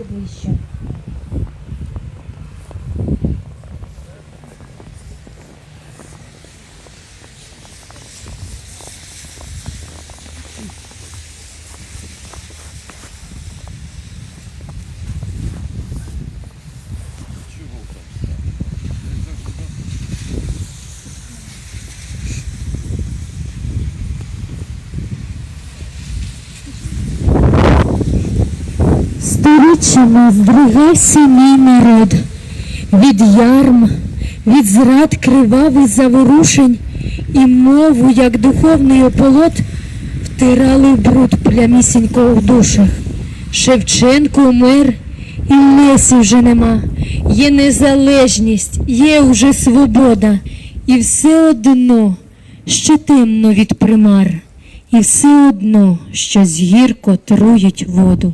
підійти ближче. Сторіччями здригався мій народ від ярм, від зрад кривавих заворушень і мову, як духовний ополот, втирали в бруд плямісінько у душах. Шевченко умер, і Лесі вже нема. Є незалежність, є вже свобода, і все одно, що темно від примар, і все одно, що гірко трують воду.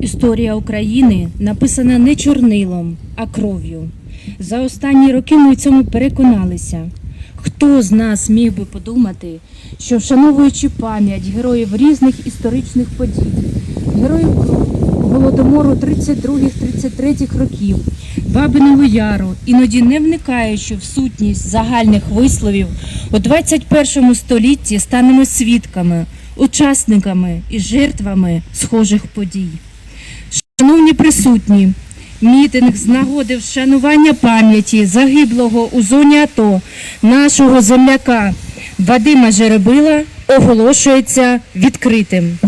Історія України написана не чорнилом, а кров'ю. За останні роки ми в цьому переконалися. Хто з нас міг би подумати, що вшановуючи пам'ять героїв різних історичних подій, героїв голодомору 32-33 років, Бабиного Яру, іноді не вникаючи в сутність загальних висловів, у 21 столітті станемо свідками, учасниками і жертвами схожих подій. Шановні присутні, мітинг з нагоди вшанування пам'яті загиблого у зоні АТО нашого земляка Вадима Жеребила оголошується відкритим.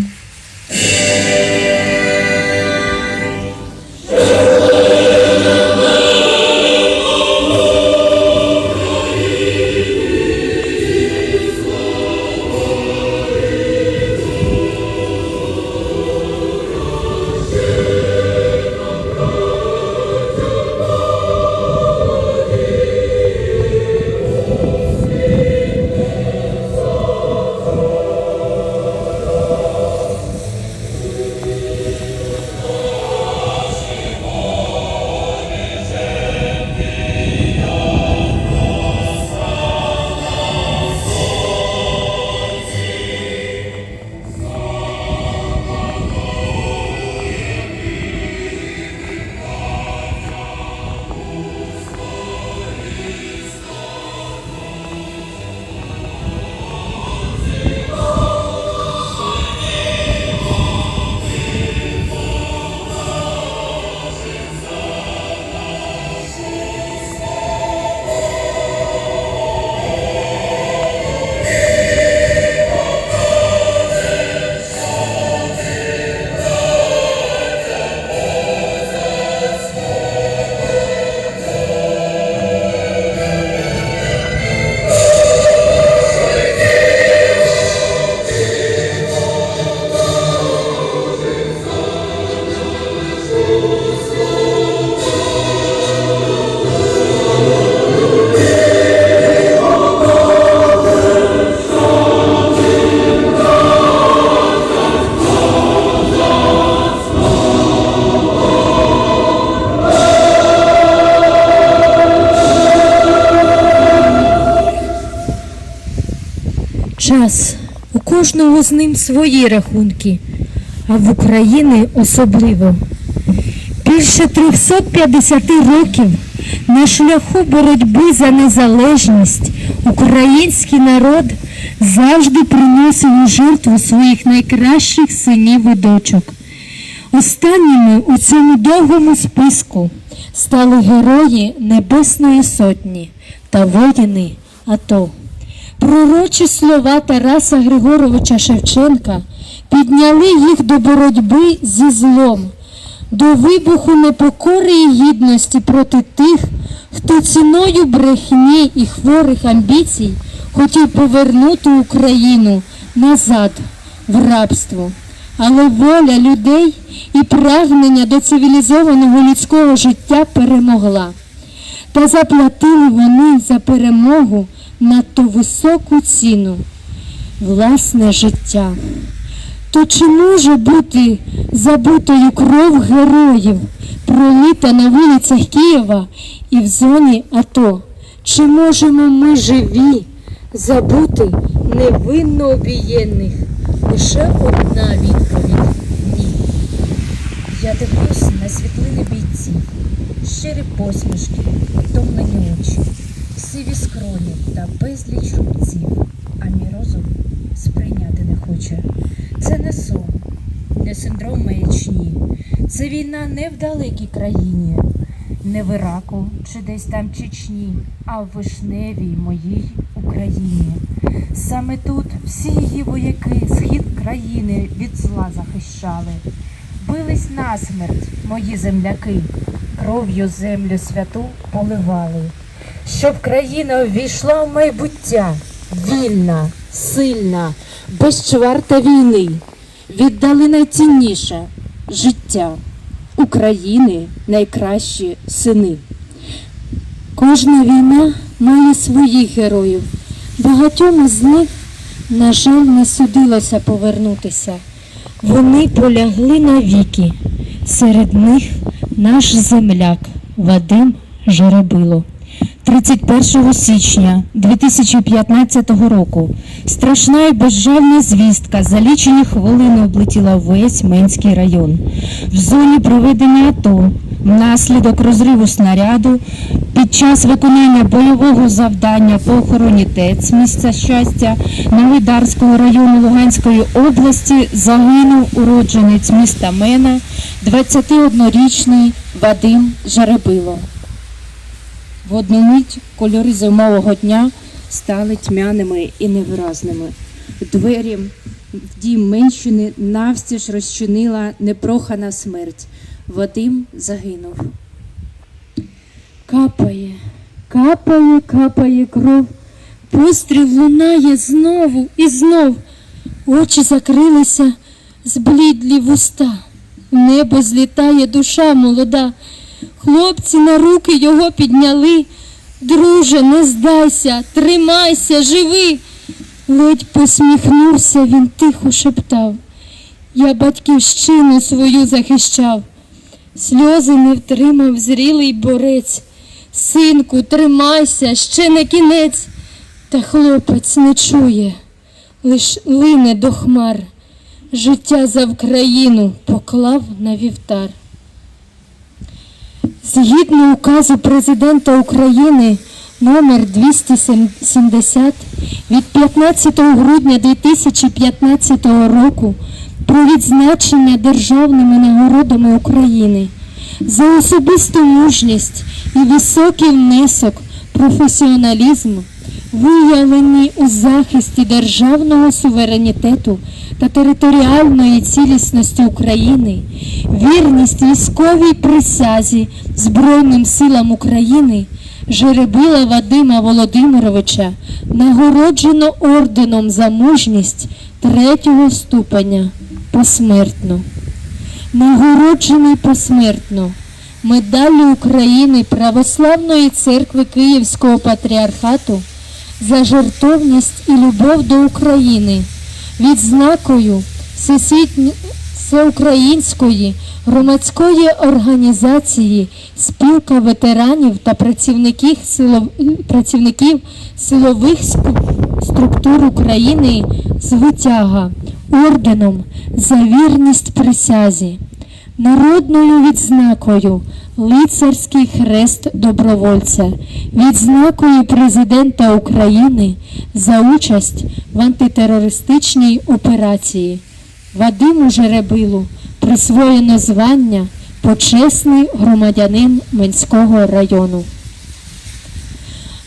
Кожного з ним свої рахунки, а в Україні особливо. Більше 350 років На шляху боротьби за незалежність український народ завжди приносив у жертву своїх найкращих синів і дочок. Останніми у цьому довгому списку стали герої Небесної Сотні та воїни АТО. Пророчі слова Тараса Григоровича Шевченка підняли їх до боротьби зі злом, до вибуху непокори і гідності проти тих, хто ціною брехні і хворих амбіцій хотів повернути Україну назад в рабство. Але воля людей і прагнення до цивілізованого людського життя перемогла. Та заплатили вони за перемогу надто високу ціну власне життя. То чи може бути забутою кров героїв, пролита на вулицях Києва і в зоні АТО? Чи можемо ми живі забути невинно обієнних? Лише одна відповідь ні. Я дивлюсь на світлини бійців, щирі посмішки, втомлені очі, сиві скроні та безліч рубців, а мій розум сприйняти не хоче. Це не сон, не синдром маячні. Це війна не в далекій країні, не в Іраку чи десь там Чечні, а в вишневій моїй Україні. Саме тут всі її вояки схід країни від зла захищали. Бились насмерть мої земляки, кров'ю землю святу поливали, щоб країна ввійшла в майбуття, вільна, сильна, без чварта війни, віддали найцінніше життя України найкращі сини. Кожна війна має своїх героїв. Багатьом із них, на жаль, не судилося повернутися. Вони полягли навіки. Серед них наш земляк Вадим Жеребило. 31 січня 2015 року страшна і безжальна звістка за лічені хвилини облетіла весь Менський район. В зоні проведення АТО внаслідок розриву снаряду під час виконання бойового завдання по охороні ТЕЦ місця щастя Новидарського району Луганської області загинув уродженець міста Мена 21-річний Вадим Жеребило. В одну мить кольори зимового дня стали тьмяними і невиразними. Двері в дім Менщини навстіж розчинила непрохана смерть. Вадим загинув. Капає, капає, капає кров. Постріл лунає знову і знов. Очі закрилися, зблідлі вуста. Небо злітає душа молода. Хлопці на руки його підняли. Друже, не здайся, тримайся, живи. Ледь посміхнувся, він тихо шептав. Я батьківщину свою захищав. Сльози не втримав зрілий борець. Синку, тримайся, ще не кінець. Та хлопець не чує, лиш лине до хмар. Життя за Вкраїну поклав на вівтар. Згідно указу президента України номер 270 від 15 грудня 2015 року про відзначення державними нагородами України за особисту мужність і високий внесок, професіоналізм, виявлені у захисті державного суверенітету та територіальної цілісності України, вірність військовій присязі Збройним силам України, Жеребила Вадима Володимировича нагороджено орденом за мужність третього ступеня посмертно. Нагороджений посмертно медаллю України Православної церкви Київського патріархату за жертовність і любов до України, відзнакою Всеукраїнської громадської організації Спілка ветеранів та працівників, силов... працівників силових структур України з витяга орденом за вірність присязі народною відзнакою Лицарський хрест добровольця, відзнакою президента України за участь в антитерористичній операції. Вадиму Жеребилу присвоєно звання почесний громадянин Менського району.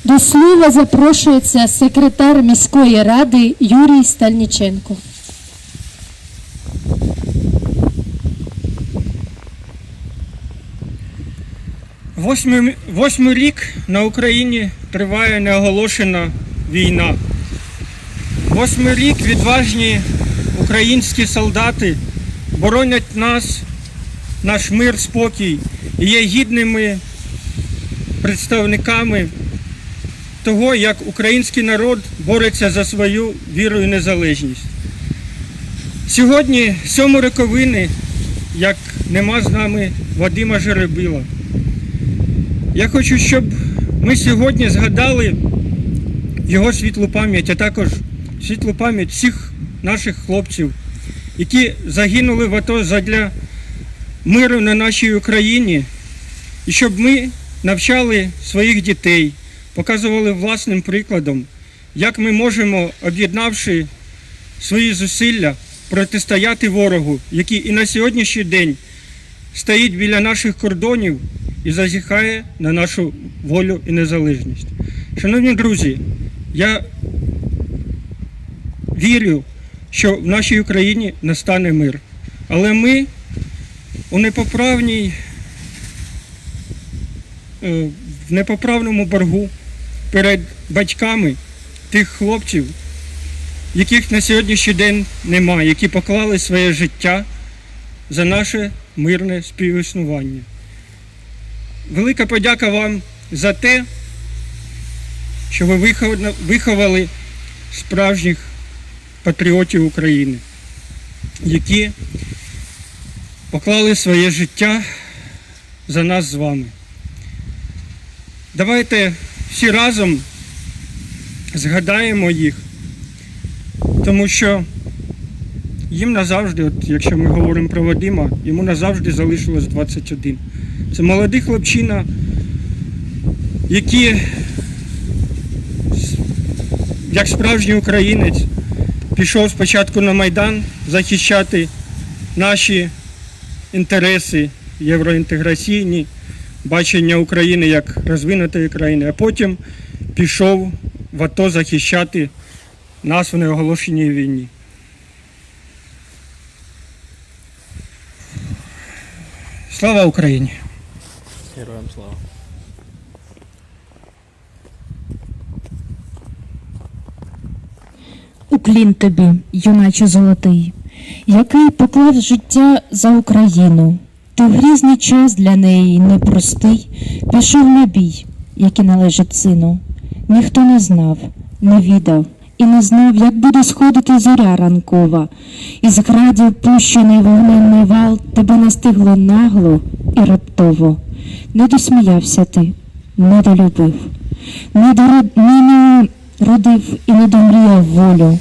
До слова запрошується секретар міської ради Юрій Стальніченко. Восьмий, восьмий рік на Україні триває неоголошена війна. Восьмий рік відважні українські солдати боронять нас, наш мир, спокій і є гідними представниками того, як український народ бореться за свою віру і незалежність. Сьогодні сьому роковини, як нема з нами Вадима Жеребила. Я хочу, щоб ми сьогодні згадали його світлу пам'ять, а також світлу пам'ять всіх наших хлопців, які загинули в АТО задля миру на нашій Україні, і щоб ми навчали своїх дітей, показували власним прикладом, як ми можемо, об'єднавши свої зусилля, протистояти ворогу, який і на сьогоднішній день стоїть біля наших кордонів і зазіхає на нашу волю і незалежність. Шановні друзі, я вірю, що в нашій Україні настане мир. Але ми у непоправній, е, в непоправному боргу перед батьками тих хлопців, яких на сьогоднішній день немає, які поклали своє життя за наше мирне співіснування. Велика подяка вам за те, що ви виховали справжніх патріотів України, які поклали своє життя за нас з вами. Давайте всі разом згадаємо їх, тому що їм назавжди, от якщо ми говоримо про Вадима, йому назавжди залишилось 21. Це молодий хлопчина, який, як справжній українець, пішов спочатку на Майдан захищати наші інтереси євроінтеграційні, бачення України як розвинутої країни, а потім пішов в АТО захищати нас в неоголошеній війні. Слава Україні! Героям слава. Уклін тобі, юначе золотий, який поклав життя за Україну. Ти в грізний час для неї непростий, пішов на бій, який належить сину. Ніхто не знав, не відав і не знав, як буде сходити зоря ранкова. Із градів пущений вогненний вал тебе настигло нагло і раптово. Не досміявся ти, не долюбив, не, родив і не домріяв волю.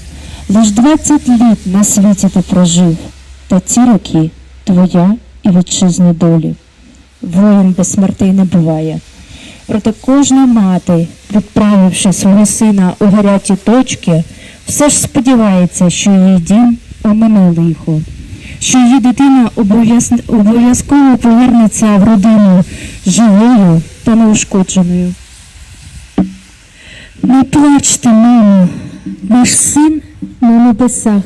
Лиш двадцять літ на світі ти прожив, та ці роки твоя і вітчизни долі. Воїн без смертей не буває. Проте кожна мати, відправивши свого сина у гарячі точки, все ж сподівається, що її дім омине лихо, що її дитина обов'яз- обов'язково повернеться в родину живою та неушкодженою. Не плачте, мамо, ваш син на небесах,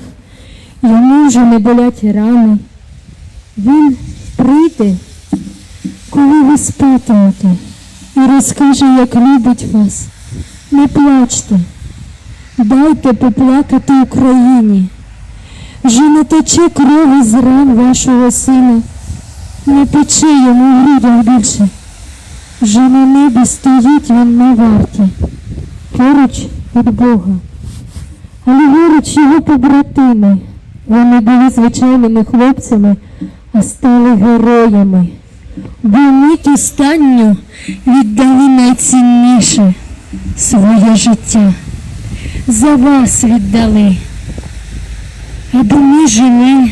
йому вже не болять рани. Він прийде, коли ви спатимете, і розкаже, як любить вас. Не плачте, дайте поплакати Україні. Вже не тече крові з ран вашого сина, не пече йому в грудях більше. Вже на небі стоїть він на варті, поруч від Бога. А ліворуч його побратими. Вони були звичайними хлопцями, а стали героями. Бо мить останню віддали найцінніше своє життя. За вас віддали. Аби ми жили,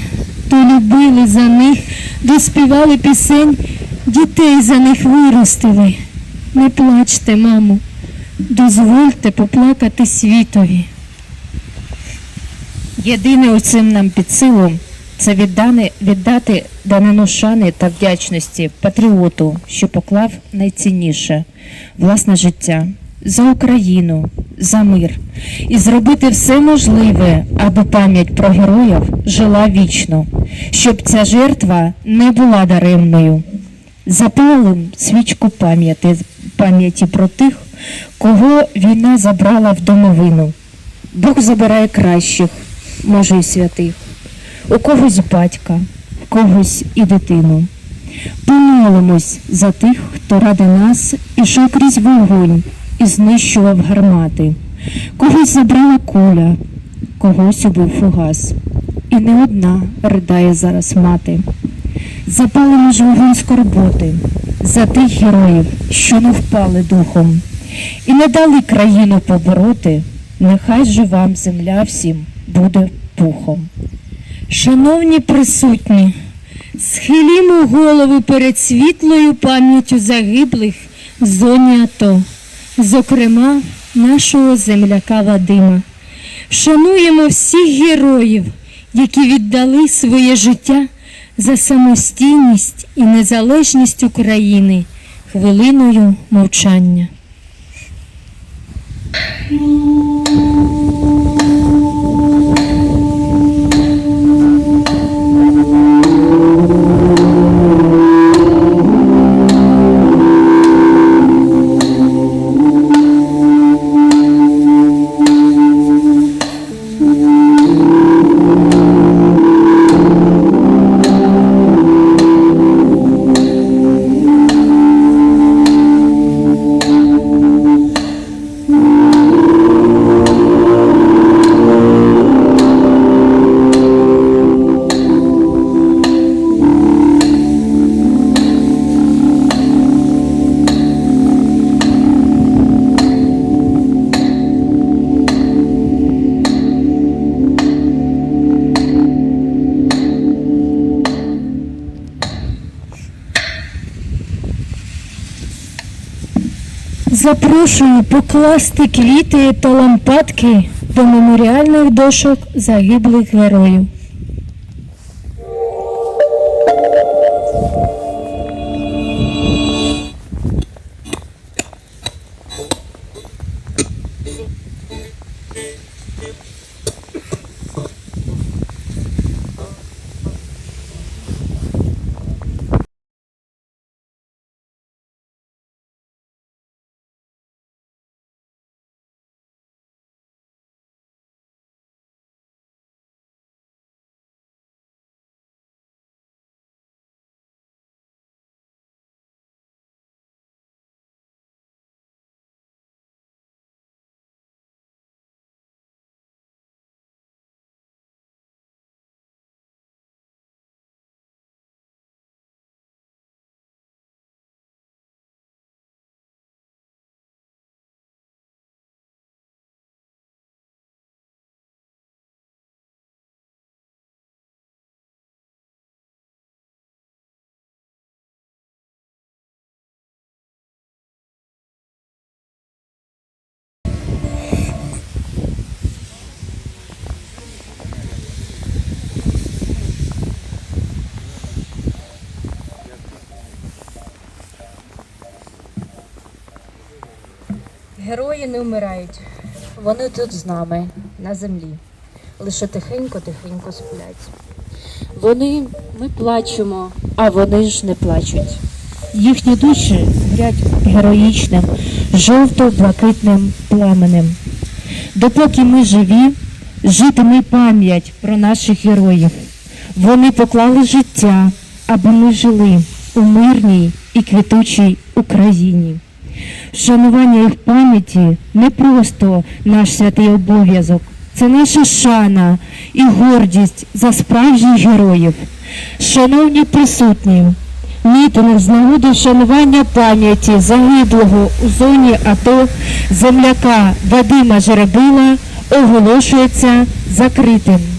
то любили за них, доспівали пісень, дітей за них виростили. Не плачте, мамо, дозвольте поплакати світові. Єдине оцим нам під силу це віддане, віддати данину шани та вдячності патріоту, що поклав найцінніше власне життя за Україну, за мир, і зробити все можливе, аби пам'ять про героїв жила вічно, щоб ця жертва не була даремною. Запалим свічку пам'яті, пам'яті про тих, кого війна забрала в домовину. Бог забирає кращих, може і святих, у когось батька, в когось і дитину. Помолимось за тих, хто ради нас ішов крізь вогонь і знищував гармати. Когось забрала куля, когось убив фугас. І не одна ридає зараз мати. Запалимо ж вогонь скорботи за тих героїв, що не впали духом, і не дали країну побороти, нехай же вам земля всім буде пухом. Шановні присутні, схилімо голови перед світлою пам'яттю загиблих в зоні АТО, зокрема нашого земляка Вадима. Шануємо всіх героїв, які віддали своє життя за самостійність і незалежність України хвилиною мовчання. Запрошую покласти квіти та лампадки до меморіальних дошок загиблих героїв. Герої не вмирають. Вони тут з нами, на землі. Лише тихенько-тихенько сплять. Вони ми плачемо, а вони ж не плачуть. Їхні душі грять героїчним, жовто-блакитним пламенем. Допоки ми живі, житиме пам'ять про наших героїв. Вони поклали життя, аби ми жили у мирній і квітучій Україні. Вшанування їх пам'яті не просто наш святий обов'язок, це наша шана і гордість за справжніх героїв. Шановні присутні, мітинг з нагоди вшанування пам'яті загиблого у зоні АТО земляка Вадима Жеребила оголошується закритим.